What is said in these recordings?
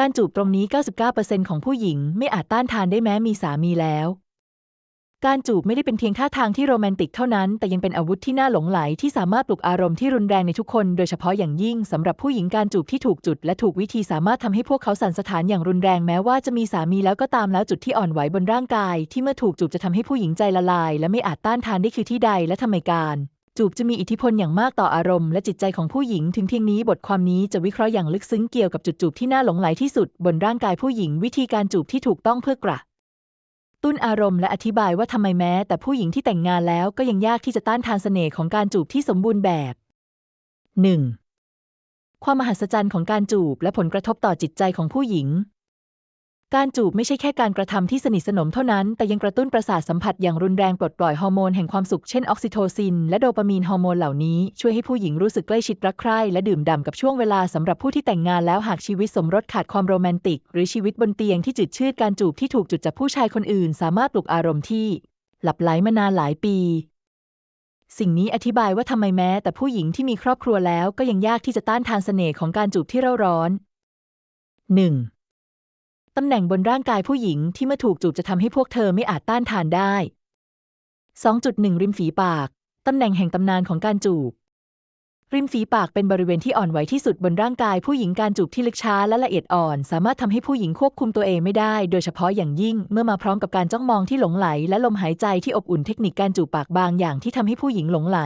การจูบตรงนี้ 99%ของผู้หญิงไม่อาจต้านทานได้แม้มีสามีแล้ว การจูบไม่ได้เป็นเพียงท่าทางที่โรแมนติกเท่านั้น แต่ยังเป็นอาวุธที่น่าหลงไหลที่สามารถปลุกอารมณ์ที่รุนแรงในทุกคน โดยเฉพาะอย่างยิ่งสำหรับผู้หญิงการจูบที่ถูกจุด และถูกวิธีสามารถทำให้พวกเขาสั่นสะท้านอย่างรุนแรงแม้ว่าจะมีสามีแล้วก็ตามแล้วจุดที่อ่อนไหวบนร่างกาย ที่เมื่อถูกจูบจะทำให้ผู้หญิงใจละลาย และไม่อาจต้านทานได้คือที่ใดและทำไมการ จูบจะมีอิทธิพลอย่างมากต่ออารมณ์และจิตใจของผู้หญิง ถึงเพียงนี้บทความนี้จะวิเคราะห์อย่างลึกซึ้งเกี่ยวกับจุดจูบที่น่าหลงไหลที่สุด บนร่างกายผู้หญิงวิธีการจูบที่ถูกต้องเพื่อกระตุ้นอารมณ์และอธิบายว่าทำไมแม้ แต่ผู้หญิงที่แต่งงานแล้วก็ยังยากที่จะต้านทานเสน่ห์ของการจูบที่สมบูรณ์แบบ 1. ความมหัศจรรย์ของการจูบและผลกระทบต่อจิตใจของผู้หญิง การจูบไม่ใช่แค่การกระทำที่สนิทสนมเท่านั้น แต่ยังกระตุ้นประสาทสัมผัสอย่างรุนแรงปลดปล่อยฮอร์โมนแห่งความสุขเช่นออกซิโทซิน และโดปามีนฮอร์โมนเหล่านี้ช่วยให้ผู้หญิงรู้สึกใกล้ชิดรักใคร่และดื่มด่ำกับช่วงเวลาสำหรับผู้ที่แต่งงานแล้วหากชีวิตสมรสขาดความโรแมนติก หรือชีวิตบนเตียงที่จืดชืดการจูบที่ถูกจุดจากผู้ชายคนอื่น สามารถปลุกอารมณ์ที่หลับไหลมานานหลายปี สิ่งนี้อธิบายว่าทำไมแม้ แต่ผู้หญิงที่มีครอบครัวแล้วก็ยังยากที่จะต้านทานเสน่ห์ของการจูบที่เร่าร้อน 1. ตำแหน่งบนร่างกายผู้หญิงที่เมื่อถูกจูบจะทำให้พวกเธอไม่อาจต้านทานได้ 2.1 ริมฝีปาก ตำแหน่งแห่งตำนานของการจูบ ริมฝีปากเป็นบริเวณที่อ่อนไหวที่สุดบนร่างกายผู้หญิงการจูบที่ลึกช้าและละเอียดอ่อน สามารถทำให้ผู้หญิงควบคุมตัวเองไม่ได้ โดยเฉพาะอย่างยิ่งเมื่อมาพร้อมกับการจ้องมองที่หลงไหล และลมหายใจที่อบอุ่นเทคนิคการจูบปากบางอย่างที่ทำให้ผู้หญิงหลงไหล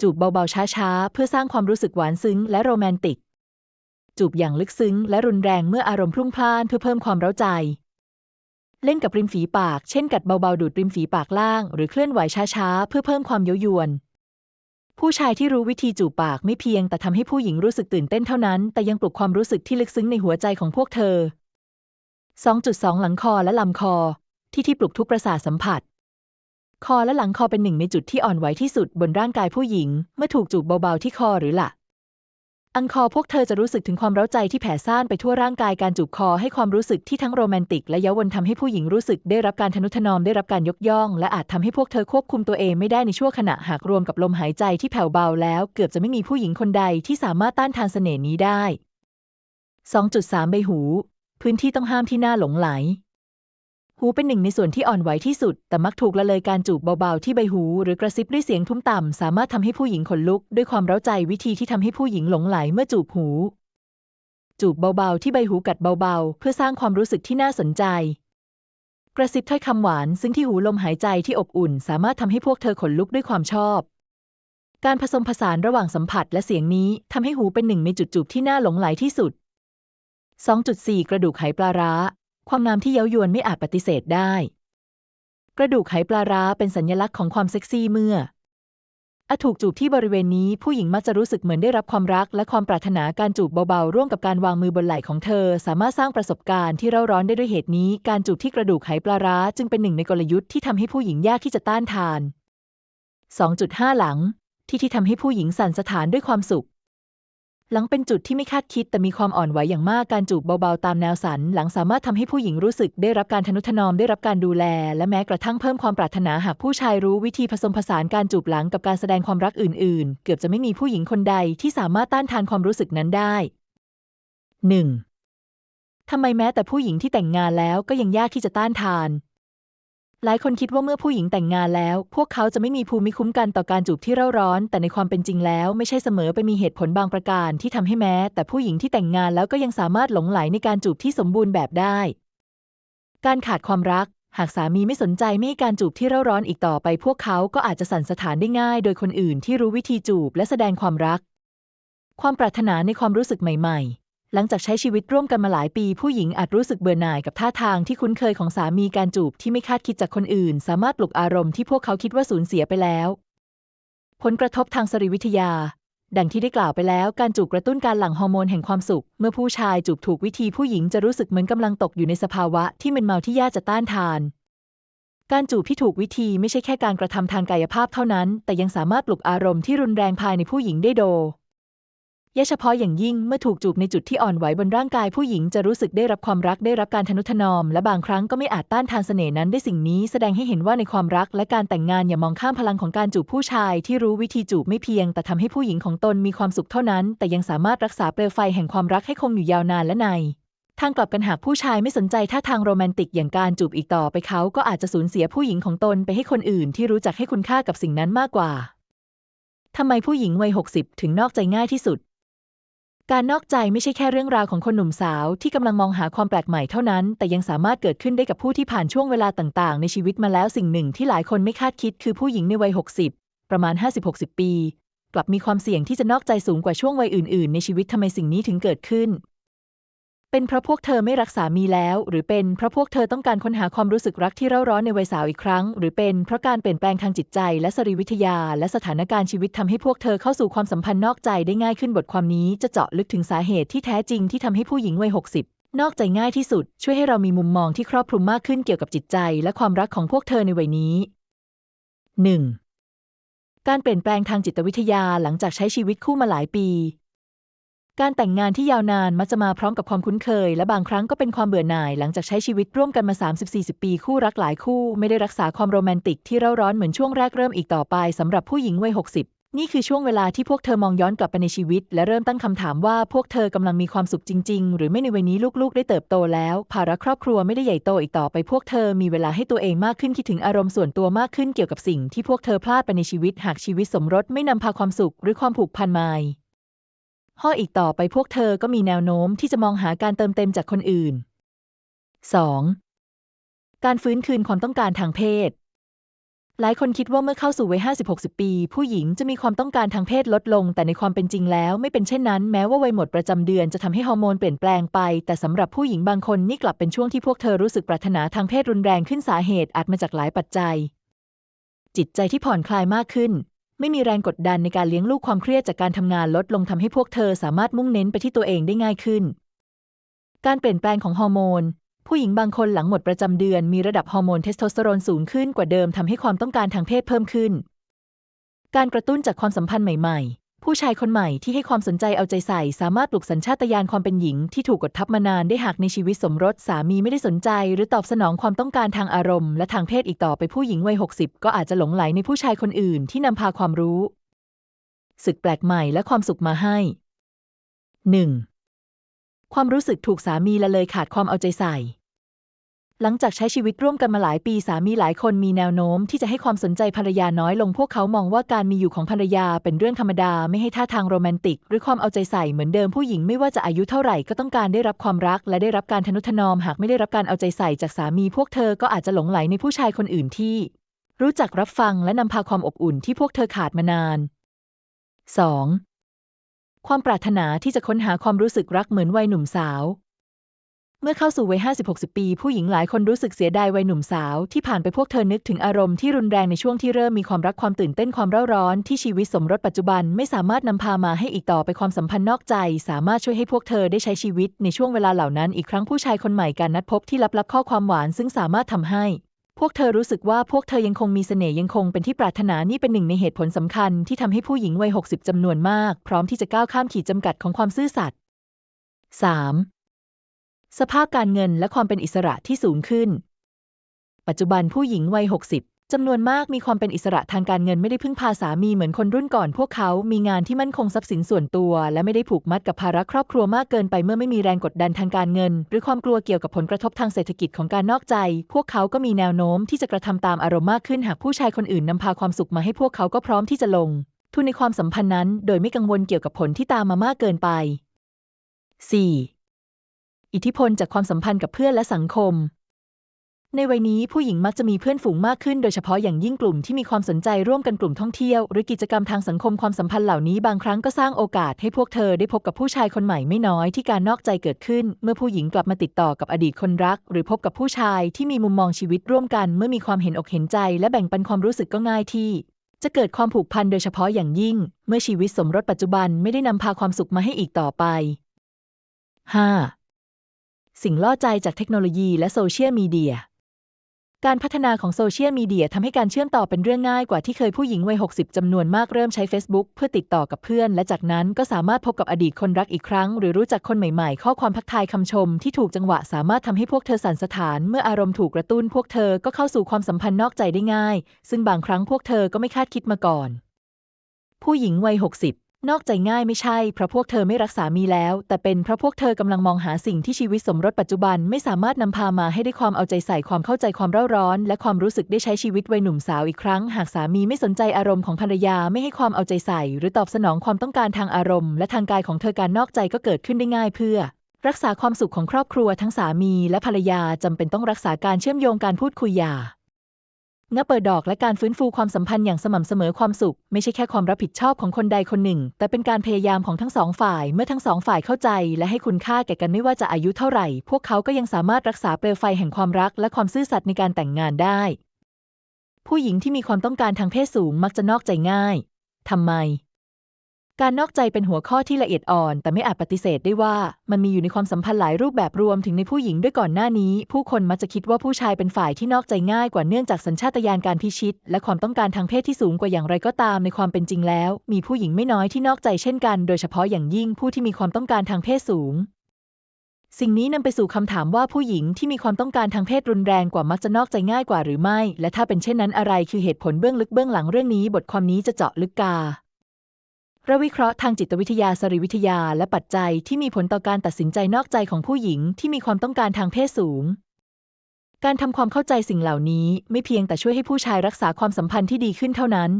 จูบเบาๆช้าๆ เพื่อสร้างความรู้สึกหวานซึ้งและโรแมนติก จูบอย่างลึกซึ้งและรุนแรงเมื่ออารมณ์พรุ่งพล่านเพื่อเพิ่มความเร้าใจ เล่นกับริมฝีปาก เช่นกัดเบาๆ ดูดริมฝีปากล่าง หรือเคลื่อนไหวช้าๆ เพื่อเพิ่มความเย้ายวน ผู้ชายที่รู้วิธีจูบปากไม่เพียงแต่ทำให้ผู้หญิงรู้สึกตื่นเต้นเท่านั้น แต่ยังปลุกความรู้สึกที่ลึกซึ้งในหัวใจของพวกเธอ 2.2 หลังคอและลำคอ ที่ที่ปลุกทุกประสาทสัมผัสคอและหลังคอเป็นหนึ่งในจุดที่อ่อนไหวที่สุดบนร่างกายผู้หญิง เมื่อถูกจูบเบาๆที่คอหรือหละ อังคอพวกเธอจะรู้สึกถึงความเร้าใจที่แผ่ซ่านไปทั่วร่างกายการจูบคอให้ความรู้สึกที่ทั้งโรแมนติก และเย้าวนทำให้ผู้หญิงรู้สึกได้รับการทนุถนอมได้รับการยกย่อง และอาจทำให้พวกเธอควบคุมตัวเองไม่ได้ในชั่วขณะหากรวมกับลมหายใจที่แผ่วเบาแล้ว เกือบจะไม่มีผู้หญิงคนใดที่สามารถต้านทานเสน่ห์นี้ได้ 2.3 ใบหู พื้นที่ต้องห้ามที่น่าหลงไหล หูเป็นหนึ่งในส่วนที่อ่อนไหวที่สุด แต่มักถูกละเลยการจูบเบาๆที่ใบหู หรือกระซิบด้วยเสียงทุ้มต่ำ สามารถทำให้ผู้หญิงขนลุก ด้วยความเร้าใจวิธีที่ทำให้ผู้หญิงหลงไหลเมื่อจูบหู จูบเบาๆที่ใบหูกัดเบาๆ เพื่อสร้างความรู้สึกที่น่าสนใจ กระซิบถ้อยคำหวาน ซึ่งที่หูลมหายใจที่อบอุ่น สามารถทำให้พวกเธอขนลุกด้วยความชอบ การผสมผสานระหว่างสัมผัสและเสียงนี้ทำให้หูเป็นหนึ่งในจุดจูบที่น่าหลงไหลที่สุด2.4 กระดูกไหปลาร้า ความงามที่เย้ายวนไม่อาจปฏิเสธได้ กระดูกไหปลาร้าเป็นสัญลักษณ์ของความเซ็กซี่เมื่ออาถูกจูบที่บริเวณนี้ผู้หญิงมักจะรู้สึกเหมือนได้รับความรัก และความปรารถนาการจูบเบาๆ ร่วมกับการวางมือบนไหล่ของเธอ สามารถสร้างประสบการณ์ที่เร่าร้อนได้ด้วยเหตุนี้ การจูบที่กระดูกไหปลาร้าจึงเป็นหนึ่งในกลยุทธ์ที่ทำให้ผู้หญิงยากที่จะต้านทาน 2.5 หลัง ที่ที่ทำให้ผู้หญิงสั่นสะท้านด้วยความสุข หลังเป็นจุดที่ไม่คาดคิดแต่มีความอ่อนไหวอย่างมากการจูบเบาๆตามแนวสัน หลังสามารถทำให้ผู้หญิงรู้สึกได้รับการทนุถนอมได้รับการดูแล และแม้กระทั่งเพิ่มความปรารถนาหากผู้ชายรู้วิธีผสมผสานการจูบหลังกับการแสดงความรักอื่น ๆ เกือบจะไม่มีผู้หญิงคนใดที่สามารถต้านทานความรู้สึกนั้นได้ 1. ทำไมแม้แต่ผู้หญิงที่แต่งงานแล้วก็ยังยากที่จะต้านทาน หลายคนคิดว่าเมื่อผู้หญิงแต่งงานแล้ว พวกเขาจะไม่มีภูมิคุ้มกันต่อการจูบที่เร่าร้อน แต่ในความเป็นจริงแล้วไม่ใช่เสมอไปมีเหตุผลบางประการที่ทำให้แม้ แต่ผู้หญิงที่แต่งงานแล้วก็ยังสามารถหลงไหลในการจูบที่สมบูรณ์แบบได้ การขาดความรัก หากสามีไม่สนใจไม่ให้การจูบที่เร่าร้อนอีกต่อไป พวกเขาก็อาจจะสั่นสะท้านได้ง่าย โดยคนอื่นที่รู้วิธีจูบและแสดงความรัก ความปรารถนาในความรู้สึกใหม่ ๆ หลังจากใช้ชีวิตร่วมกันมาหลายปีผู้หญิงอาจรู้สึกเบื่อหน่ายกับท่าทางที่คุ้นเคยของสามีการจูบที่ไม่คาดคิดจากคนอื่น สามารถปลุกอารมณ์ที่พวกเขาคิดว่าสูญเสียไปแล้ว ผลกระทบทางสรีวิทยา ดังที่ได้กล่าวไปแล้วการจูบกระตุ้นการหลั่งฮอร์โมนแห่งความสุข เมื่อผู้ชายจูบถูกวิธีผู้หญิงจะรู้สึกเหมือนกำลังตกอยู่ในสภาวะที่มึนเมาที่ยากจะต้านทาน การจูบที่ถูกวิธีไม่ใช่แค่การกระทำทางกายภาพเท่านั้น แต่ยังสามารถปลุกอารมณ์ที่รุนแรงภายในผู้หญิงได้โด เยเฉพาะอย่างยิ่งเมื่อถูกจูบในจุดที่อ่อนไหวบนร่างกายผู้หญิงจะรู้สึกได้รับความรักได้รับการทนุถนอม และบางครั้งก็ไม่อาจต้านทานเสน่ห์นั้นได้สิ่งนี้แสดงให้เห็นว่าในความรักและการแต่งงานอย่ามองข้ามพลังของการจูบผู้ชาย ที่รู้วิธีจูบไม่เพียง แต่ทำให้ผู้หญิงของตนมีความสุขเท่านั้น แต่ยังสามารถรักษาเปลวไฟแห่งความรักให้คงอยู่ยาวนานและในทางกลับกันหากผู้ชายไม่สนใจท่าทางโรแมนติกอย่างการจูบอีกต่อไปเขาก็อาจจะสูญเสียผู้หญิงของตนไปให้คนอื่นที่รู้จักให้คุณค่ากับสิ่งนั้นมากกว่าทำไมผู้หญิงวัย 60 ถึงนอกใจง่ายที่สุด การนอกใจไม่ใช่แค่เรื่องราวของคนหนุ่มสาวที่กำลังมองหาความแปลกใหม่เท่านั้น แต่ยังสามารถเกิดขึ้นได้กับผู้ที่ผ่านช่วงเวลาต่างๆ ในชีวิตมาแล้วสิ่งหนึ่งที่หลายคนไม่คาดคิดคือผู้หญิงในวัย 60 ประมาณ 50-60 ปี กลับมีความเสี่ยงที่จะนอกใจสูงกว่าช่วงวัยอื่น ๆ ในชีวิตทำไมสิ่งนี้ถึงเกิดขึ้น เป็นเพราะพวกเธอไม่รักสามีแล้ว หรือเป็นเพราะพวกเธอต้องการค้นหาความรู้สึกรักที่เร่าร้อนในวัยสาวอีกครั้ง หรือเป็นเพราะการเปลี่ยนแปลงทางจิตใจ และสรีวิทยา และสถานการณ์ชีวิตทำให้พวกเธอเข้าสู่ความสัมพันธ์นอกใจได้ง่ายขึ้นบทความนี้จะเจาะลึกถึงสาเหตุที่แท้จริงที่ทำให้ผู้หญิงวัย 60 นอกใจง่ายที่สุด ช่วยให้เรามีมุมมองที่ครอบคลุมมากขึ้นเกี่ยวกับจิตใจ และความรักของพวกเธอในวัยนี้ 1. การเปลี่ยนแปลงทางจิตวิทยาหลังจากใช้ชีวิตคู่มาหลายปี การแต่งงานที่ยาวนานมักจะมาพร้อมกับความคุ้นเคย และบางครั้งก็เป็นความเบื่อหน่ายหลังจากใช้ชีวิตร่วมกันมา 30-40 ปี คู่รักหลายคู่ไม่ได้รักษาความโรแมนติกที่เร่าร้อนเหมือนช่วงแรกเริ่มอีกต่อไปสำหรับผู้หญิงวัย 60 นี่คือช่วงเวลาที่พวกเธอมองย้อนกลับไปในชีวิต และเริ่มตั้งคำถามว่าพวกเธอกำลังมีความสุขจริง ๆ หรือไม่ในวัยนี้ลูกๆ ได้เติบโตแล้ว ภาระครอบครัวไม่ได้ใหญ่โตอีกต่อไปพวกเธอมีเวลาให้ตัวเองมากขึ้นคิดถึงอารมณ์ส่วนตัวมากขึ้นเกี่ยวกับสิ่งที่พวกเธอพลาดไปในชีวิตหากชีวิตสมรสไม่นำพาความสุข หรือความผูกพันมา ห่ออีกต่อไปพวกเธอก็มีแนวโน้มที่จะมองหาการเติมเต็มจากคนอื่น 2. การฟื้นคืนความต้องการทางเพศ หลายคนคิดว่าเมื่อเข้าสู่วัย50-60 ปี ผู้หญิงจะมีความต้องการทางเพศลดลง แต่ในความเป็นจริงแล้วไม่เป็นเช่นนั้นแม้ว่าวัยหมดประจำเดือนจะทำให้ฮอร์โมนเปลี่ยนแปลงไป แต่สำหรับผู้หญิงบางคนนี่กลับเป็นช่วงที่พวกเธอรู้สึกปรารถนาทางเพศรุนแรงขึ้นสาเหตุอาจมาจากหลายปัจจัย จิตใจที่ผ่อนคลายมากขึ้น ไม่มีแรงกดดันในการเลี้ยงลูกความเครียดจากการทำงานลดลงทำให้พวกเธอสามารถมุ่งเน้นไปที่ตัวเองได้ง่ายขึ้น การเปลี่ยนแปลงของฮอร์โมน ผู้หญิงบางคนหลังหมดประจำเดือนมีระดับฮอร์โมนเทสโทสเตอโรนสูงขึ้นกว่าเดิมทำให้ความต้องการทางเพศเพิ่มขึ้น การกระตุ้นจากความสัมพันธ์ใหม่ ผู้ชายคนใหม่ที่ให้ความสนใจเอาใจใส่ สามารถปลุกสัญชาตญาณความเป็นหญิงที่ถูกกดทับมานานได้หากในชีวิตสมรส สามีไม่ได้สนใจ หรือตอบสนองความต้องการทางอารมณ์ และทางเพศอีกต่อไปผู้หญิงวัย 60 ก็อาจจะหลงไหลในผู้ชายคนอื่นที่นำพาความรู้ศึกแปลกใหม่และความสุขมาให้ 1. ความรู้สึกถูกสามีละเลยขาดความเอาใจใส่ หลังจากใช้ชีวิตร่วมกันมาหลายปีสามีหลายคนมีแนวโน้มที่จะให้ความสนใจภรรยาน้อยลงพวกเขามองว่าการมีอยู่ของภรรยาเป็นเรื่องธรรมดาไม่ให้ท่าทางโรแมนติก หรือความเอาใจใส่เหมือนเดิมผู้หญิงไม่ว่าจะอายุเท่าไหร่ก็ต้องการได้รับความรัก และได้รับการทนุถนอมหากไม่ได้รับการเอาใจใส่จากสามีพวกเธอก็อาจจะหลงไหลในผู้ชายคนอื่นที่ รู้จักรับฟังและนำพาความอบอุ่นที่พวกเธอขาดมานาน 2. ความปรารถนาที่จะค้นหาความรู้สึกรักเหมือนวัยหนุ่มสาว เมื่อเข้าสู่วัย50-60 ปี ผู้หญิงหลายคนรู้สึกเสียดายวัยหนุ่มสาว ที่ผ่านไปพวกเธอนึกถึงอารมณ์ที่รุนแรงในช่วงที่เริ่มมีความรักความตื่นเต้นความเร่าร้อนที่ชีวิตสมรสปัจจุบันไม่สามารถนำพามาให้อีกต่อไปความสัมพันธ์นอกใจ สามารถช่วยให้พวกเธอได้ใช้ชีวิตในช่วงเวลาเหล่านั้นอีกครั้งผู้ชายคนใหม่การนัดพบที่ลับๆข้อความหวาน ซึ่งสามารถทำให้พวกเธอรู้สึกว่าพวกเธอยังคงมีเสน่ห์ยังคงเป็นที่ปรารถนานี่เป็นหนึ่งในเหตุผลสำคัญที่ทำให้ผู้หญิงวัย 60จำนวนมาก พร้อมที่จะก้าวข้ามขีดจำกัดของความซื่อสัตย์ 3. สภาพการเงินและความเป็นอิสระที่สูงขึ้น ปัจจุบันผู้หญิงวัย 60 จำนวนมากมีความเป็นอิสระทางการเงินไม่ได้พึ่งพาสามีเหมือนคนรุ่นก่อน พวกเขามีงานที่มั่นคงทรัพย์สินส่วนตัว และไม่ได้ผูกมัดกับภาระครอบครัวมากเกินไปเมื่อไม่มีแรงกดดันทางการเงิน หรือความกลัวเกี่ยวกับผลกระทบทางเศรษฐกิจของการนอกใจ พวกเขาก็มีแนวโน้มที่จะกระทำตามอารมณ์มากขึ้นหากผู้ชายคนอื่นนำพาความสุขมาให้พวกเขาก็พร้อมที่จะลง ทุนในความสัมพันธ์นั้น โดยไม่กังวลเกี่ยวกับผลที่ตามมามากเกินไป 4. อิทธิพลจากความสัมพันธ์กับเพื่อนและสังคม ในวัยนี้ผู้หญิงมักจะมีเพื่อนฝูงมากขึ้น โดยเฉพาะอย่างยิ่งกลุ่มที่มีความสนใจร่วมกันกลุ่มท่องเที่ยว หรือกิจกรรมทางสังคมความสัมพันธ์เหล่านี้บางครั้งก็สร้างโอกาสให้พวกเธอได้พบกับผู้ชายคนใหม่ไม่น้อยที่การนอกใจเกิดขึ้น เมื่อผู้หญิงกลับมาติดต่อกับอดีตคนรัก หรือพบกับผู้ชายที่มีมุมมองชีวิตร่วมกัน เมื่อมีความเห็นอกเห็นใจ และแบ่งปันความรู้สึกก็ง่ายที่จะเกิดความผูกพันโดยเฉพาะอย่างยิ่ง เมื่อชีวิตสมรสปัจจุบันไม่ได้นำพาความสุขมาให้อีกต่อไป 5. สิ่งล่อใจจากเทคโนโลยีและโซเชียลมีเดีย การพัฒนาของโซเชียลมีเดียทำให้การเชื่อมต่อเป็นเรื่องง่ายกว่าที่เคยผู้หญิงวัย 60 จำนวนมากเริ่มใช้ Facebook เพื่อติดต่อกับเพื่อน และจากนั้นก็สามารถพบกับอดีตคนรักอีกครั้ง หรือรู้จักคนใหม่ๆ ข้อความทักทายคำชมที่ถูกจังหวะสามารถทำให้พวกเธอสั่นสะท้าน เมื่ออารมณ์ถูกกระตุ้นพวกเธอก็เข้าสู่ความสัมพันธ์นอกใจได้ง่าย ซึ่งบางครั้งพวกเธอก็ไม่คาดคิดมาก่อน ผู้หญิงวัย 60 นอกใจง่ายไม่ใช่เพราะพวกเธอไม่รักสามีแล้ว แต่เป็นเพราะพวกเธอกำลังมองหาสิ่งที่ชีวิตสมรสปัจจุบันไม่สามารถนำพามาให้ได้ความเอาใจใส่ความเข้าใจความเร่าร้อน และความรู้สึกได้ใช้ชีวิตวัยหนุ่มสาวอีกครั้ง หากสามีไม่สนใจอารมณ์ของภรรยาไม่ให้ความเอาใจใส่ หรือตอบสนองความต้องการทางอารมณ์ และทางกายของเธอการนอกใจก็เกิดขึ้นได้ง่ายเพื่อ รักษาความสุขของครอบครัวทั้งสามีและภรรยาจำเป็นต้องรักษาการเชื่อมโยงการพูดคุยหย่า งะเปิดดอกและการฟื้นฟูความสัมพันธ์อย่างสม่ำเสมอความสุข ไม่ใช่แค่ความรับผิดชอบของคนใดคนหนึ่ง แต่เป็นการพยายามของทั้งสองฝ่ายเมื่อทั้งสองฝ่ายเข้าใจ และให้คุณค่าแก่กันไม่ว่าจะอายุเท่าไหร่ พวกเขาก็ยังสามารถรักษาเปลวไฟแห่งความรักและความซื่อสัตย์ในการแต่งงานได้ ผู้หญิงที่มีความต้องการทางเพศสูงมักจะนอกใจง่ายทำไม การนอกใจเป็นหัวข้อที่ละเอียดอ่อน แต่ไม่อาจปฏิเสธได้ว่า มันมีอยู่ในความสัมพันธ์หลายรูปแบบรวมถึงในผู้หญิงด้วยก่อนหน้านี้ ผู้คนมักจะคิดว่าผู้ชายเป็นฝ่ายที่นอกใจง่ายกว่าเนื่องจากสัญชาตญาณการพิชิต และความต้องการทางเพศที่สูงกว่าอย่างไรก็ตามในความเป็นจริงแล้ว มีผู้หญิงไม่น้อยที่นอกใจเช่นกัน โดยเฉพาะอย่างยิ่งผู้ที่มีความต้องการทางเพศสูงสิ่งนี้นำไปสู่คำถามว่าผู้หญิงที่มีความต้องการทางเพศรุนแรงกว่ามักจะนอกใจง่ายกว่าหรือไม่ และถ้าเป็นเช่นนั้นอะไรคือเหตุผลเบื้องลึกเบื้องหลังเรื่องนี้ บทความนี้จะเจาะลึกกา รวิเคราะห์ทางจิตวิทยาสรีวิทยาและปัจจัยที่มีผลต่อการตัดสินใจนอกใจของผู้หญิงที่มีความต้องการทางเพศสูง การทำความเข้าใจสิ่งเหล่านี้ไม่เพียงแต่ช่วยให้ผู้ชายรักษาความสัมพันธ์ที่ดีขึ้นเท่านั้น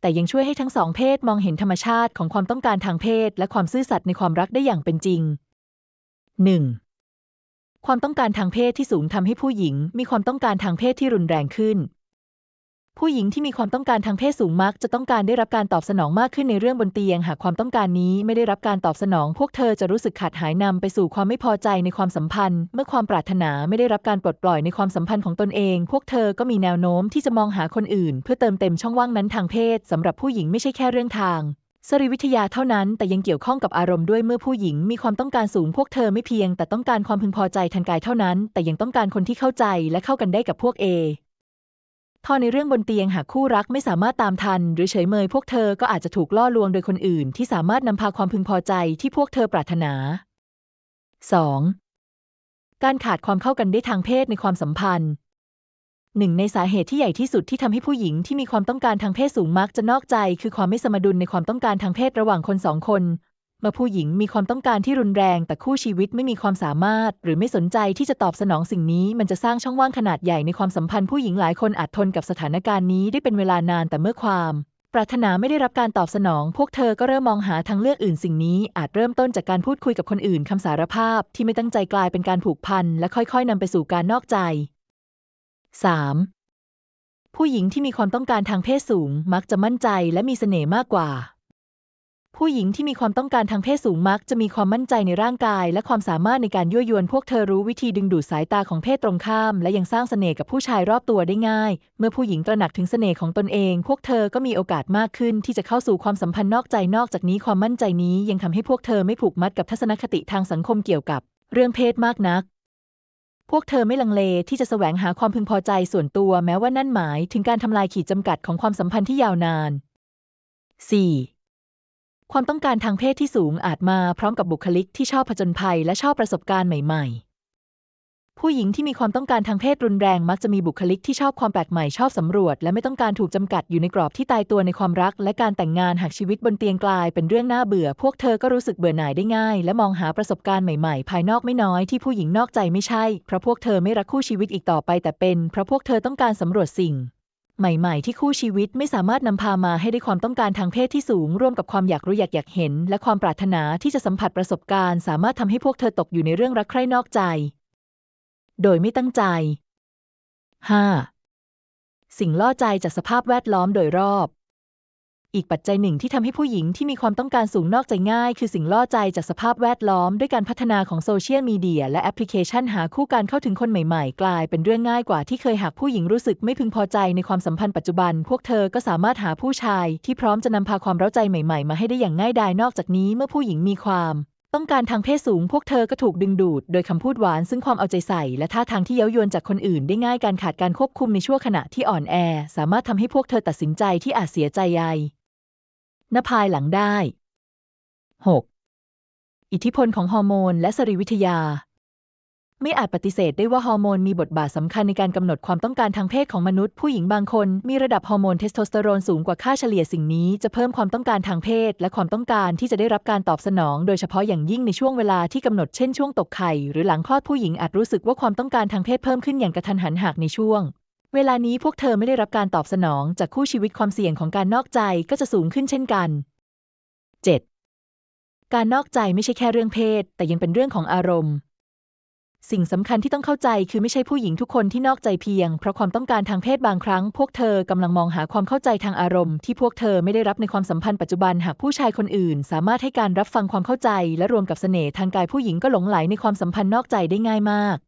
แต่ยังช่วยให้ทั้งสองเพศมองเห็นธรรมชาติของความต้องการทางเพศ และความซื่อสัตย์ในความรักได้อย่างเป็นจริง 1. ความต้องการทางเพศที่สูงทำให้ผู้หญิงมีความต้องการทางเพศที่รุนแรงขึ้น ผู้หญิงที่มีความต้องการทางเพศสูงมักจะต้องการได้รับการตอบสนองมากขึ้นในเรื่องบนเตียง หากความต้องการนี้ไม่ได้รับการตอบสนอง พวกเธอจะรู้สึกขาดหายนำไปสู่ความไม่พอใจในความสัมพันธ์ เมื่อความปรารถนาไม่ได้รับการปลดปล่อยในความสัมพันธ์ของตนเอง พวกเธอก็มีแนวโน้มที่จะมองหาคนอื่น เพื่อเติมเต็มช่องว่างนั้นทางเพศสำหรับผู้หญิงไม่ใช่แค่เรื่องทางสรีวิทยาเท่านั้น แต่ยังเกี่ยวข้องกับอารมณ์ด้วยเมื่อผู้หญิงมีความต้องการสูงพวกเธอไม่เพียง แต่ต้องการความพึงพอใจทางกายเท่านั้น แต่ยังต้องการคนที่เข้าใจและเข้ากันได้กับพวกเอ ทอในเรื่องบนเตียงหากคู่รักไม่สามารถตามทัน หรือเฉยเมยพวกเธอก็อาจจะถูกล่อลวงโดยคนอื่น ที่สามารถนำพาความพึงพอใจที่พวกเธอปรารถนา 2. การขาดความเข้ากันได้ทางเพศในความสัมพันธ์หนึ่งในสาเหตุที่ใหญ่ที่สุดที่ทำให้ผู้หญิงที่มีความต้องการทางเพศสูงมักจะนอกใจ คือความไม่สมดุลในความต้องการทางเพศระหว่างคนสองคน เมื่อผู้หญิงมีความต้องการที่รุนแรง แต่คู่ชีวิตไม่มีความสามารถ หรือไม่สนใจที่จะตอบสนองสิ่งนี้ มันจะสร้างช่องว่างขนาดใหญ่ในความสัมพันธ์ผู้หญิงหลายคนอาจทนกับสถานการณ์นี้ได้เป็นเวลานานแต่เมื่อความปรารถนาไม่ได้รับการตอบสนอง พวกเธอก็เริ่มมองหาทางเลือกอื่นสิ่งนี้ อาจเริ่มต้นจากการพูดคุยกับคนอื่นคำสารภาพ ที่ไม่ตั้งใจกลายเป็นการผูกพัน และค่อยๆนำไปสู่การนอกใจ 3. ผู้หญิงที่มีความต้องการทางเพศสูง มักจะมั่นใจและมีเสน่ห์มากกว่า ผู้หญิงที่มีความต้องการทางเพศสูงมักจะมีความมั่นใจในร่างกาย และความสามารถในการยั่วยวนพวกเธอรู้วิธีดึงดูดสายตาของเพศตรงข้าม และยังสร้างเสน่ห์กับผู้ชายรอบตัวได้ง่าย เมื่อผู้หญิงตระหนักถึงเสน่ห์ของตนเอง พวกเธอก็มีโอกาสมากขึ้น ที่จะเข้าสู่ความสัมพันธ์นอกใจนอกจากนี้ความมั่นใจนี้ ยังทำให้พวกเธอไม่ผูกมัดกับทัศนคติทางสังคมเกี่ยวกับ เรื่องเพศมากนักพวกเธอไม่ลังเลที่จะแสวงหาความพึงพอใจส่วนตัวแม้ว่านั่นหมายถึงการทำลายขีดจำกัดของความสัมพันธ์ที่ยาวนาน 4. ความต้องการทางเพศที่สูงอาจมาพร้อมกับบุคลิกที่ชอบผจญภัยและชอบประสบการณ์ใหม่ๆ ผู้หญิงที่มีความต้องการทางเพศรุนแรงมักจะมีบุคลิกที่ชอบความแปลกใหม่ชอบสำรวจ และไม่ต้องการถูกจำกัดอยู่ในกรอบที่ตายตัวในความรัก และการแต่งงานหากชีวิตบนเตียงกลายเป็นเรื่องน่าเบื่อ พวกเธอก็รู้สึกเบื่อหน่ายได้ง่าย และมองหาประสบการณ์ใหม่ๆ ภายนอกไม่น้อยที่ผู้หญิงนอกใจไม่ใช่เพราะพวกเธอไม่รักคู่ชีวิตอีกต่อไปแต่เป็นเพราะพวกเธอต้องการสำรวจสิ่ง ใหม่ๆ ที่คู่ชีวิตไม่สามารถนำพามาให้ได้ความต้องการทางเพศที่สูง ร่วมกับความอยากรู้อยากอยากเห็น และความปรารถนาที่จะสัมผัสประสบการณ์ สามารถทำให้พวกเธอตกอยู่ในเรื่องรักใคร่นอกใจ โดยไม่ตั้งใจ 5. สิ่งล่อใจจากสภาพแวดล้อมโดยรอบ อีกปัจจัยหนึ่งที่ทำให้ผู้หญิงที่มีความต้องการสูงนอกใจง่าย คือสิ่งล่อใจจากสภาพแวดล้อม ด้วยการพัฒนาของโซเชียลมีเดียและแอปพลิเคชันหาคู่การเข้าถึงคนใหม่ๆ กลายเป็นเรื่องง่ายกว่าที่เคยหากผู้หญิงรู้สึกไม่พึงพอใจในความสัมพันธ์ปัจจุบัน พวกเธอก็สามารถหาผู้ชายที่พร้อมจะนำพาความเร้าใจใหม่ๆ มาให้ได้อย่างง่ายดายนอกจากนี้เมื่อผู้หญิงมีความต้องการทางเพศสูงพวกเธอก็ถูกดึงดูด โดยคำพูดหวานซึ่งความเอาใจใส่ และท่าทางที่เย้ายวนจากคนอื่นได้ง่ายการขาดการควบคุมในช่วงขณะที่อ่อนแอ สามารถทำให้พวกเธอตัดสินใจที่อาจเสียใจใย นภายหลังได้ 6. อิทธิพลของฮอร์โมนและสรีวิทยา ไม่อาจปฏิเสธได้ว่าฮอร์โมนมีบทบาทสำคัญในการกำหนดความต้องการทางเพศของมนุษย์ผู้หญิงบางคน มีระดับฮอร์โมนเทสโทสเตอโรนสูงกว่าค่าเฉลี่ยสิ่งนี้จะเพิ่มความต้องการทางเพศ และความต้องการที่จะได้รับการตอบสนอง โดยเฉพาะอย่างยิ่งในช่วงเวลาที่กำหนดเช่นช่วงตกไข่หรือหลังคลอดผู้หญิงอาจรู้สึกว่าความต้องการทางเพศเพิ่มขึ้นอย่างกระทันหันหากในช่วง เวลานี้พวกเธอไม่ได้รับการตอบสนองจากคู่ชีวิตความเสี่ยงของการนอกใจก็จะสูงขึ้นเช่นกัน 7. การนอกใจไม่ใช่แค่เรื่องเพศ แต่ยังเป็นเรื่องของอารมณ์ สิ่งสำคัญที่ต้องเข้าใจคือไม่ใช่ผู้หญิงทุกคนที่นอกใจเพียง เพราะความต้องการทางเพศบางครั้ง พวกเธอกำลังมองหาความเข้าใจทางอารมณ์ที่พวกเธอไม่ได้รับในความสัมพันธ์ปัจจุบันหากผู้ชายคนอื่น สามารถให้การรับฟังความเข้าใจ และรวมกับเสน่ห์ทางกายผู้หญิงก็หลงไหลในความสัมพันธ์นอกใจได้ง่ายมาก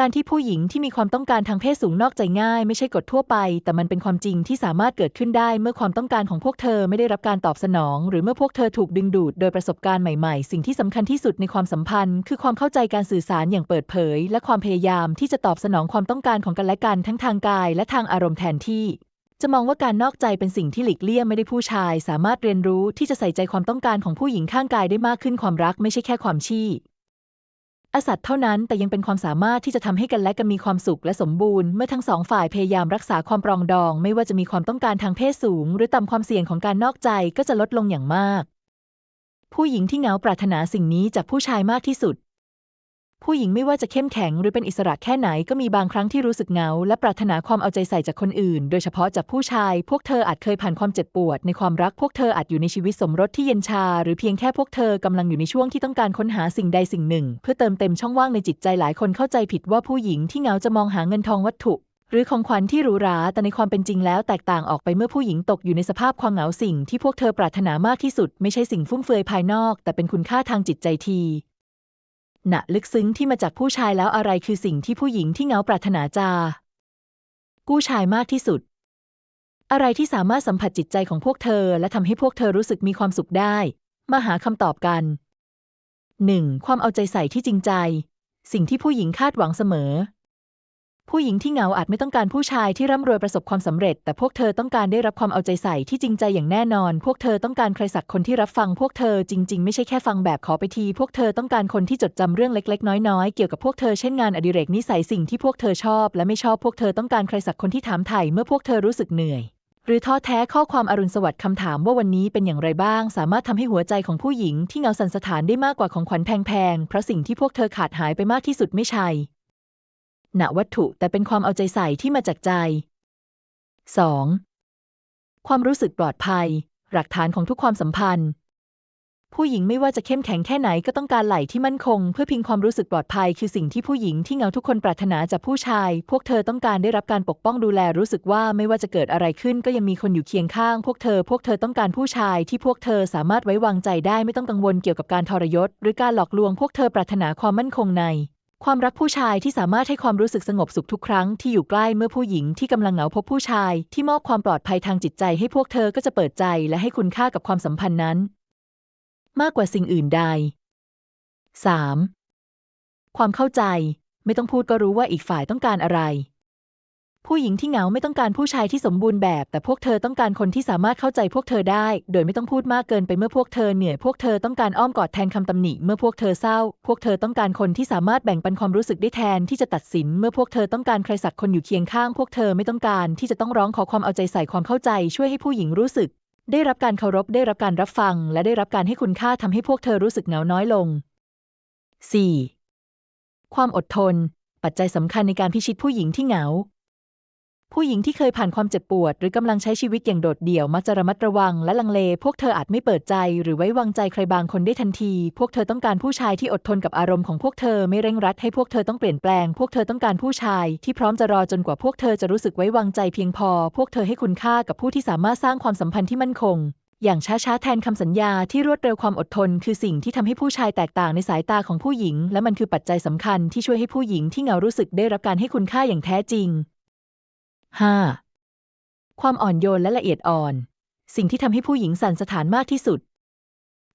การที่ผู้หญิงที่มีความต้องการทางเพศสูงนอกใจง่าย ไม่ใช่กฎทั่วไป แต่มันเป็นความจริงที่สามารถเกิดขึ้นได้เมื่อความต้องการของพวกเธอไม่ได้รับการตอบสนอง หรือเมื่อพวกเธอถูกดึงดูดโดยประสบการณ์ใหม่ๆ สิ่งที่สำคัญที่สุดในความสัมพันธ์ คือความเข้าใจการสื่อสารอย่างเปิดเผย และความพยายามที่จะตอบสนองความต้องการของกันและกันทั้งทางกาย และทางอารมณ์แทนที่จะมองว่าการนอกใจเป็นสิ่งที่หลีกเลี่ยงไม่ได้ผู้ชาย สามารถเรียนรู้ที่จะใส่ใจความต้องการของผู้หญิงข้างกายได้มากขึ้นความรักไม่ใช่แค่ความชี้ อสัตว์เท่านั้นแต่ยังเป็นความสามารถที่จะทำให้กันและกันมีความสุขและสมบูรณ์เมื่อทั้งสองฝ่ายพยายามรักษาความปรองดอง ไม่ว่าจะมีความต้องการทางเพศสูง หรือต่ำความเสี่ยงของการนอกใจก็จะลดลงอย่างมาก ผู้หญิงที่เหงาปรารถนาสิ่งนี้จากผู้ชายมากที่สุด ผู้หญิงไม่ว่าจะเข้มแข็งหรือเป็นอิสระแค่ไหนก็มีบางครั้งที่รู้สึกเหงา และปรารถนาความเอาใจใส่จากคนอื่น โดยเฉพาะจากผู้ชาย พวกเธออาจเคยผ่านความเจ็บปวด ในความรักพวกเธออาจอยู่ในชีวิตสมรสที่เย็นชา หรือเพียงแค่พวกเธอกำลังอยู่ในช่วงที่ต้องการค้นหาสิ่งใดสิ่งหนึ่ง เพื่อเติมเต็มช่องว่างในจิตใจหลายคนเข้าใจผิดว่าผู้หญิงที่เหงาจะมองหาเงินทองวัตถุหรือของขวัญที่หรูหรา แต่ในความเป็นจริงแล้วแตกต่างออกไปเมื่อผู้หญิงตกอยู่ในสภาพความเหงาสิ่งที่พวกเธอปรารถนามากที่สุด ไม่ใช่สิ่งฟุ่มเฟือยภายนอก แต่เป็นคุณค่าทางจิตใจที หนะลึกซึ้งที่มาจากผู้ชายแล้วอะไรคือสิ่งที่ผู้หญิงที่เงาปรารถนาจา กู้ชายมากที่สุด อะไรที่สามารถสัมผัสจิตใจของพวกเธอ และทำให้พวกเธอรู้สึกมีความสุขได้ มาหาคำตอบกัน 1. ความเอาใจใส่ที่จริงใจ สิ่งที่ผู้หญิงคาดหวังเสมอ ผู้หญิงที่เหงาอาจไม่ต้องการผู้ชายที่ร่ำรวยประสบความสำเร็จ แต่พวกเธอต้องการได้รับความเอาใจใส่ที่จริงใจอย่างแน่นอน พวกเธอต้องการใครสักคนที่รับฟัง พวกเธอจริง ๆ ไม่ใช่แค่ฟังแบบขอไปที พวกเธอต้องการคนที่จดจำเรื่องเล็ก ๆ น้อยๆ เกี่ยวกับพวกเธอเช่นงานอดิเรกนิสัยสิ่งที่พวกเธอชอบ และไม่ชอบพวกเธอต้องการใครสักคนที่ถามไถ่เมื่อพวกเธอรู้สึกเหนื่อยหรือท้อแท้ข้อความอรุณสวัสดิ์คำถามว่าวันนี้เป็นอย่างไรบ้าง สามารถทำให้หัวใจของผู้หญิงที่เหงาสันสถานได้มากกว่าของขวัญแพงๆ เพราะสิ่งที่พวกเธอขาดหายไปมากที่สุดไม่ใช่ ณวัตถุแต่เป็นความเอาใจใส่ที่มาจากใจ 2. ความรู้สึกปลอดภัย หลักฐานของทุกความสัมพันธ์ ผู้หญิงไม่ว่าจะเข้มแข็งแค่ไหนก็ต้องการไหลที่มั่นคง เพื่อพิงความรู้สึกปลอดภัย คือสิ่งที่ผู้หญิงที่เงาทุกคนปรารถนาจากผู้ชาย พวกเธอต้องการได้รับการปกป้องดูแลรู้สึกว่าไม่ว่าจะเกิดอะไรขึ้นก็ยังมีคนอยู่เคียงข้าง พวกเธอ พวกเธอต้องการผู้ชายที่พวกเธอสามารถไว้วางใจได้ไม่ต้องกังวลเกี่ยวกับการทรยศ หรือการหลอกลวง พวกเธอปรารถนาความมั่นคงใน ความรักผู้ชายที่สามารถให้ความรู้สึกสงบสุขทุกครั้งที่อยู่ใกล้เมื่อผู้หญิงที่กำลังเหงาพบผู้ชาย ที่มอบความปลอดภัยทางจิตใจให้พวกเธอก็จะเปิดใจและให้คุณค่ากับความสัมพันธ์นั้น มากกว่าสิ่งอื่นใด 3. ความเข้าใจ ไม่ต้องพูดก็รู้ว่าอีกฝ่ายต้องการอะไร ผู้หญิงที่เหงาไม่ต้องการผู้ชายที่สมบูรณ์แบบ แต่พวกเธอต้องการคนที่สามารถเข้าใจพวกเธอได้ โดยไม่ต้องพูดมากเกินไปเมื่อพวกเธอเหนื่อยพวกเธอต้องการอ้อมกอดแทนคำตำหนิเมื่อพวกเธอเศร้า พวกเธอต้องการคนที่สามารถแบ่งปันความรู้สึกได้แทนที่จะตัดสิน เมื่อพวกเธอต้องการใครสักคนอยู่เคียงข้าง พวกเธอไม่ต้องการที่จะต้องร้องขอความเอาใจใส่ความเข้าใจ ช่วยให้ผู้หญิงรู้สึก ได้รับการเคารพได้รับการรับฟัง และได้รับการให้คุณค่าทำให้พวกเธอรู้สึกเหงาน้อยลง 4. ความอดทนปัจจัยสำคัญในการพิชิตผู้หญิงที่เหงา ผู้หญิงที่เคยผ่านความเจ็บปวด หรือกำลังใช้ชีวิตอย่างโดดเดี่ยวมักจะระมัดระวังและลังเล พวกเธออาจไม่เปิดใจ หรือไว้วางใจใครบางคนได้ทันที พวกเธอต้องการผู้ชายที่อดทนกับอารมณ์ของพวกเธอไม่เร่งรัดให้พวกเธอต้องเปลี่ยนแปลง พวกเธอต้องการผู้ชายที่พร้อมจะรอจนกว่าพวกเธอจะรู้สึกไว้วางใจเพียงพอ พวกเธอให้คุณค่ากับผู้ที่สามารถสร้างความสัมพันธ์ที่มั่นคงอย่างช้าๆ แทนคำสัญญาที่รวดเร็วความอดทน คือสิ่งที่ทำให้ผู้ชายแตกต่างในสายตาของผู้หญิง และมันคือปัจจัยสำคัญที่ช่วยให้ผู้หญิงที่เหงารู้สึกได้รับการให้คุณค่าอย่างแท้จริง 5. ความอ่อนโยนและละเอียดอ่อน สิ่งที่ทำให้ผู้หญิงสั่นสถานมากที่สุด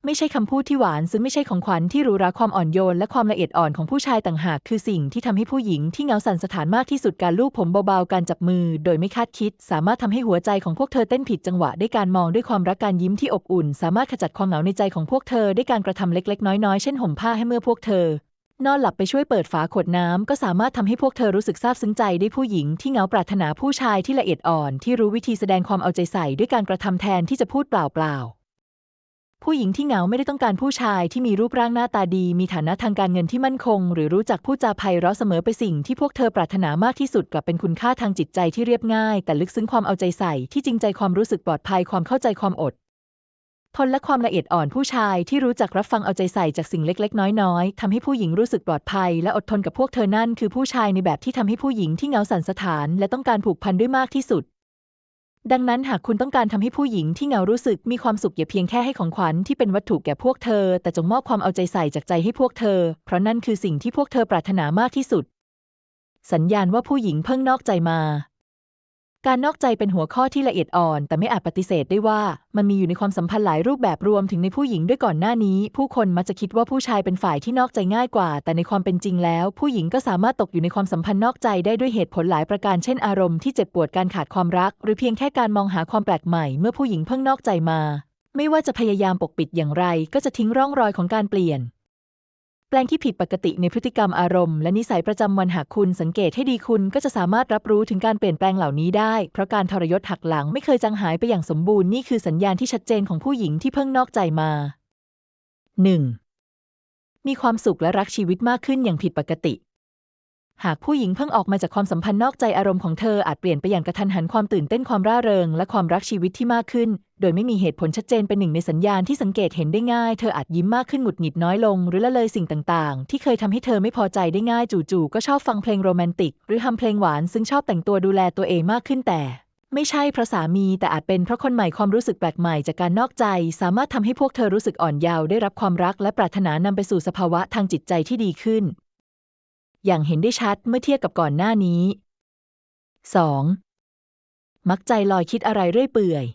ไม่ใช่คำพูดที่หวานซึ่งไม่ใช่ของขวัญที่หรูหราความอ่อนโยนและความละเอียดอ่อนของผู้ชายต่างหาก คือสิ่งที่ทำให้ผู้หญิงที่เหงาสั่นสถานมากที่สุดการลูบผมเบาๆการจับมือ โดยไม่คาดคิด สามารถทำให้หัวใจของพวกเธอเต้นผิดจังหวะด้วยการมองด้วยความรักการยิ้มที่อบอุ่น สามารถขจัดความเหงาในใจของพวกเธอด้วยการกระทำเล็กๆ น้อยๆ เช่นห่มผ้าให้เมื่อพวกเธอ นอนหลับไปช่วยเปิดฝาขวดน้ำก็สามารถทำให้พวกเธอรู้สึกซาบซึ้งใจได้ผู้หญิงที่เหงาปรารถนาผู้ชายที่ละเอียดอ่อน ที่รู้วิธีแสดงความเอาใจใส่ด้วยการกระทำแทนที่จะพูดเปล่าๆผู้หญิงที่เหงาไม่ได้ต้องการผู้ชายที่มีรูปร่างหน้าตาดี มีฐานะทางการเงินที่มั่นคง หรือรู้จักพูดจาไพเราะเสมอไปสิ่งที่พวกเธอปรารถนามากที่สุดกลับเป็นคุณค่าทางจิตใจที่เรียบง่าย แต่ลึกซึ้งความเอาใจใส่ที่จริงใจความรู้สึกปลอดภัยความเข้าใจความอด ทนและความละเอียดอ่อนผู้ชายที่รู้จักรับฟังเอาใจใส่จากสิ่งเล็ก ๆ น้อย ๆทำให้ผู้หญิงรู้สึกปลอดภัย และอดทนกับพวกเธอนั่นคือผู้ชายในแบบที่ทำให้ผู้หญิงที่เหงาสันสถาน และต้องการผูกพันด้วยมากที่สุด ดังนั้นหากคุณต้องการทำให้ผู้หญิงที่เหงารู้สึกมีความสุขอย่าเพียงแค่ให้ของขวัญที่เป็นวัตถุแก่พวกเธอ แต่จงมอบความเอาใจใส่จากใจให้พวกเธอ เพราะนั่นคือสิ่งที่พวกเธอปรารถนามากที่สุด สัญญาณว่าผู้หญิงเพิ่งนอกใจมา การนอกใจเป็นหัวข้อที่ละเอียดอ่อน แต่ไม่อาจปฏิเสธได้ว่ามันมีอยู่ในความสัมพันธ์หลายรูปแบบรวมถึงในผู้หญิงด้วยก่อนหน้านี้ ผู้คนมักจะคิดว่าผู้ชายเป็นฝ่ายที่นอกใจง่ายกว่า แต่ในความเป็นจริงแล้ว ผู้หญิงก็สามารถตกอยู่ในความสัมพันธ์นอกใจได้ด้วยเหตุผลหลายประการเช่นอารมณ์ที่เจ็บปวดการขาดความรัก หรือเพียงแค่การมองหาความแปลกใหม่เมื่อผู้หญิงเพิ่งนอกใจมา ไม่ว่าจะพยายามปกปิดอย่างไร ก็จะทิ้งร่องรอยของการเปลี่ยน แปลงที่ผิดปกติในพฤติกรรมอารมณ์และนิสัยประจำวันหากคุณสังเกตให้ดีคุณก็จะสามารถรับรู้ถึงการเปลี่ยนแปลงเหล่านี้ได้ เพราะการทรยศหักหลังไม่เคยจางหายไปอย่างสมบูรณ์นี่คือสัญญาณที่ชัดเจนของผู้หญิงที่เพิ่งนอกใจมา 1. มีความสุขและรักชีวิตมากขึ้นอย่างผิดปกติ หากผู้หญิงเพิ่งออกมาจากความสัมพันธ์นอกใจอารมณ์ของเธออาจเปลี่ยนไปอย่างกระทันหันความตื่นเต้นความร่าเริง และความรักชีวิตที่มากขึ้น โดยไม่มีเหตุผลชัดเจนเป็นหนึ่งในสัญญาณที่สังเกตเห็นได้ง่าย เธออาจยิ้มมากขึ้นหงุดหงิดน้อยลง หรือละเลยสิ่งต่างๆ ที่เคยทำให้เธอไม่พอใจได้ง่ายจู่ๆก็ชอบฟังเพลงโรแมนติก หรือทำเพลงหวาน ซึ่งชอบแต่งตัวดูแลตัวเองมากขึ้นแต่ไม่ใช่เพราะสามีแต่อาจเป็นเพราะคนใหม่ความรู้สึกแปลกใหม่จากการนอกใจ สามารถทำให้พวกเธอรู้สึกอ่อนเยาว์ได้รับความรักและปรารถนานำไปสู่สภาวะทางจิตใจที่ดีขึ้น อย่างเห็นได้ชัดเมื่อเทียบกับก่อนหน้านี้ 2. มักใจลอยคิดอะไรเรื่อยเปื่อย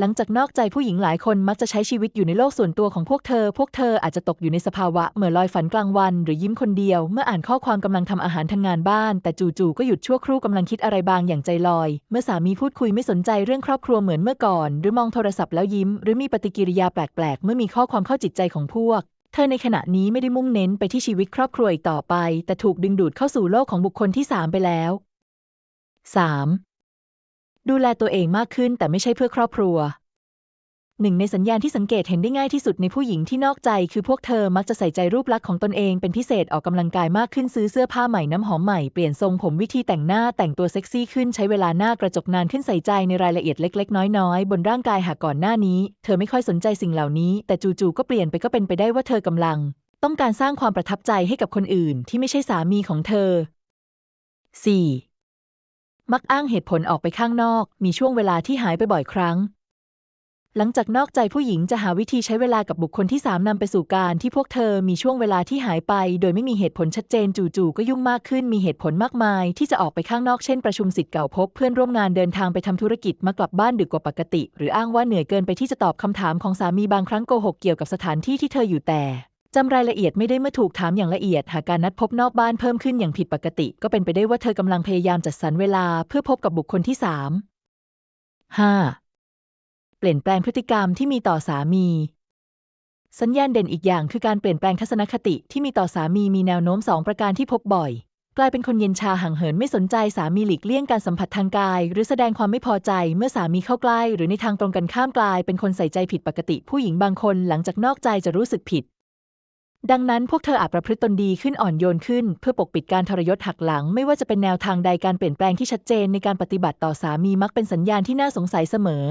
หลังจากนอกใจผู้หญิงหลายคนมักจะใช้ชีวิตอยู่ในโลกส่วนตัวของพวกเธอ พวกเธออาจจะตกอยู่ในสภาวะเหมื่อลอยฝันกลางวัน หรือยิ้มคนเดียว เมื่ออ่านข้อความกำลังทำอาหารทำงานบ้าน แต่จู่ๆก็หยุดชั่วครู่กำลังคิดอะไรบางอย่างใจลอย เมื่อสามีพูดคุยไม่สนใจเรื่องครอบครัวเหมือนเมื่อก่อน หรือมองโทรศัพท์แล้วยิ้ม หรือมีปฏิกิริยาแปลกๆ เมื่อมีข้อความเข้าจิตใจของพวก เธอในขณะนี้ไม่ได้มุ่งเน้นไปที่ชีวิตครอบครัวอีกต่อไป แต่ถูกดึงดูดเข้าสู่โลกของบุคคลที่สามไปแล้ว 3. ดูแลตัวเองมากขึ้นแต่ไม่ใช่เพื่อครอบครัว หนึ่งในสัญญาณที่สังเกตเห็นได้ง่ายที่สุดในผู้หญิงที่นอกใจ คือพวกเธอมักจะใส่ใจรูปลักษณ์ของตนเองเป็นพิเศษออกกำลังกายมากขึ้นซื้อเสื้อผ้าใหม่น้ำหอมใหม่เปลี่ยนทรงผมวิธีแต่งหน้าแต่งตัวเซ็กซี่ขึ้นใช้เวลาหน้ากระจกนานขึ้นใส่ใจในรายละเอียดเล็ก ๆ น้อยๆ บนร่างกายหากก่อนหน้านี้ เธอไม่ค่อยสนใจสิ่งเหล่านี้ แต่จู่ๆก็เปลี่ยนไปก็เป็นไปได้ว่าเธอกำลัง ต้องการสร้างความประทับใจให้กับคนอื่น ที่ไม่ใช่สามีของเธอ 4. มักอ้างเหตุผลออกไปข้างนอก มีช่วงเวลาที่หายไปบ่อยครั้ง หลังจากนอกใจผู้หญิงจะหาวิธีใช้เวลากับบุคคลที่สามนำไปสู่การที่พวกเธอมีช่วงเวลาที่หายไป โดยไม่มีเหตุผลชัดเจนจู่ๆก็ยุ่งมากขึ้นมีเหตุผลมากมาย ที่จะออกไปข้างนอกเช่นประชุมสิทธิ์เก่าพบเพื่อนร่วมงานเดินทางไปทำธุรกิจมากลับบ้านดึกกว่าปกติ หรืออ้างว่าเหนื่อยเกินไปที่จะตอบคำถามของสามีบางครั้งโกหกเกี่ยวกับสถานที่ที่เธออยู่แต่จำรายละเอียดไม่ได้เมื่อถูกถามอย่างละเอียด หากการนัดพบนอกบ้านเพิ่มขึ้นอย่างผิดปกติ ก็เป็นไปได้ว่าเธอกำลังพยายามจัดสรรเวลาเพื่อพบกับบุคคลที่สาม 5. เปลี่ยนแปลงพฤติกรรมที่มีต่อสามี สัญญาณเด่นอีกอย่างคือการเปลี่ยนแปลงทัศนคติที่มีต่อสามีมีแนวโน้มสองประการที่พบบ่อย กลายเป็นคนเย็นชาห่างเหินไม่สนใจสามีหลีกเลี่ยงการสัมผัสทางกาย หรือแสดงความไม่พอใจเมื่อสามีเข้าใกล้ หรือในทางตรงกันข้ามกลาย เป็นคนใส่ใจผิดปกติ ผู้หญิงบางคนหลังจากนอกใจจะรู้สึกผิดดังนั้นพวกเธออาจประพฤติตนดีขึ้นอ่อนโยนขึ้น เพื่อปกปิดการทรยศหักหลัง ไม่ว่าจะเป็นแนวทางใดการเปลี่ยนแปลงที่ชัดเจนในการปฏิบัติต่อสามีมักเป็นสัญญาณที่น่าสงสัยเสมอ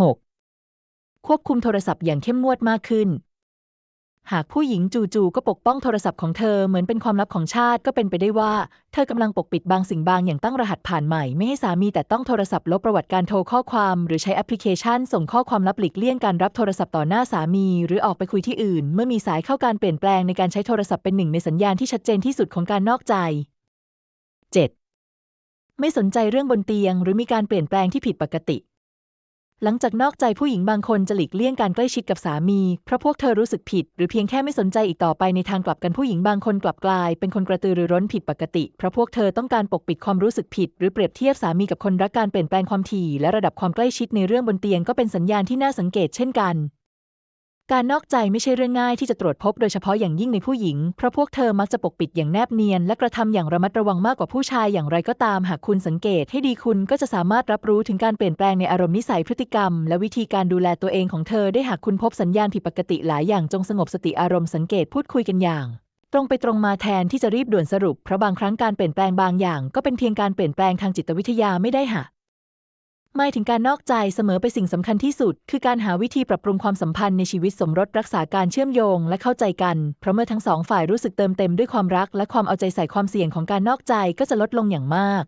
6. ควบคุมโทรศัพท์อย่างเข้มงวดมากขึ้น หากผู้หญิงจู่ๆก็ปกป้องโทรศัพท์ของเธอเหมือนเป็นความลับของชาติก็เป็นไปได้ว่า เธอกำลังปกปิดบางสิ่งบางอย่างตั้งรหัสผ่านใหม่ ไม่ให้สามีแต่ต้องโทรศัพท์ลบประวัติการโทรข้อความ หรือใช้แอปพลิเคชัน ส่งข้อความลับหลีกเลี่ยงการรับโทรศัพท์ต่อหน้าสามี หรือออกไปคุยที่อื่น เมื่อมีสายเข้าการเปลี่ยนแปลงในการใช้โทรศัพท์เป็นหนึ่งในสัญญาณที่ชัดเจนที่สุดของการนอกใจ 7. ไม่สนใจเรื่องบนเตียง หรือมีการเปลี่ยนแปลงที่ผิดปกติ หลังจากนอกใจผู้หญิงบางคนจะหลีกเลี่ยงการใกล้ชิดกับสามี เพราะพวกเธอรู้สึกผิด หรือเพียงแค่ไม่สนใจอีกต่อไปในทางกลับกันผู้หญิงบางคนกลับกลาย เป็นคนกระตือรือร้นผิดปกติ เพราะพวกเธอต้องการปกปิดความรู้สึกผิด หรือเปรียบเทียบสามีกับคนรักการเปลี่ยนแปลงความถี่และระดับความใกล้ชิดในเรื่องบนเตียงก็เป็นสัญญาณที่น่าสังเกตเช่นกัน การนอกใจไม่ใช่เรื่องง่ายที่จะตรวจพบโดยเฉพาะอย่างยิ่งในผู้หญิง เพราะพวกเธอมักจะปกปิดอย่างแนบเนียน และกระทำอย่างระมัดระวังมากกว่าผู้ชายอย่างไรก็ตาม หากคุณสังเกตให้ดีคุณก็จะสามารถรับรู้ถึงการเปลี่ยนแปลงในอารมณ์นิสัยพฤติกรรม และวิธีการดูแลตัวเองของเธอได้หากคุณพบสัญญาณผิดปกติหลายอย่างจงสงบสติอารมณ์สังเกตพูดคุยกันอย่างตรงไปตรงมาแทนที่จะรีบด่วนสรุปเพราะบางครั้งการเปลี่ยนแปลงบางอย่าง ก็เป็นเพียงการเปลี่ยนแปลงทางจิตวิทยาไม่ได้หะ หมายถึงการนอกใจเสมอไปสิ่งสำคัญที่สุด คือการหาวิธีปรับปรุงความสัมพันธ์ในชีวิตสมรสรักษาการเชื่อมโยงและเข้าใจกัน เพราะเมื่อทั้งสองฝ่ายรู้สึกเติมเต็มด้วยความรักและความเอาใจใส่ความเสี่ยงของการนอกใจก็จะลดลงอย่างมาก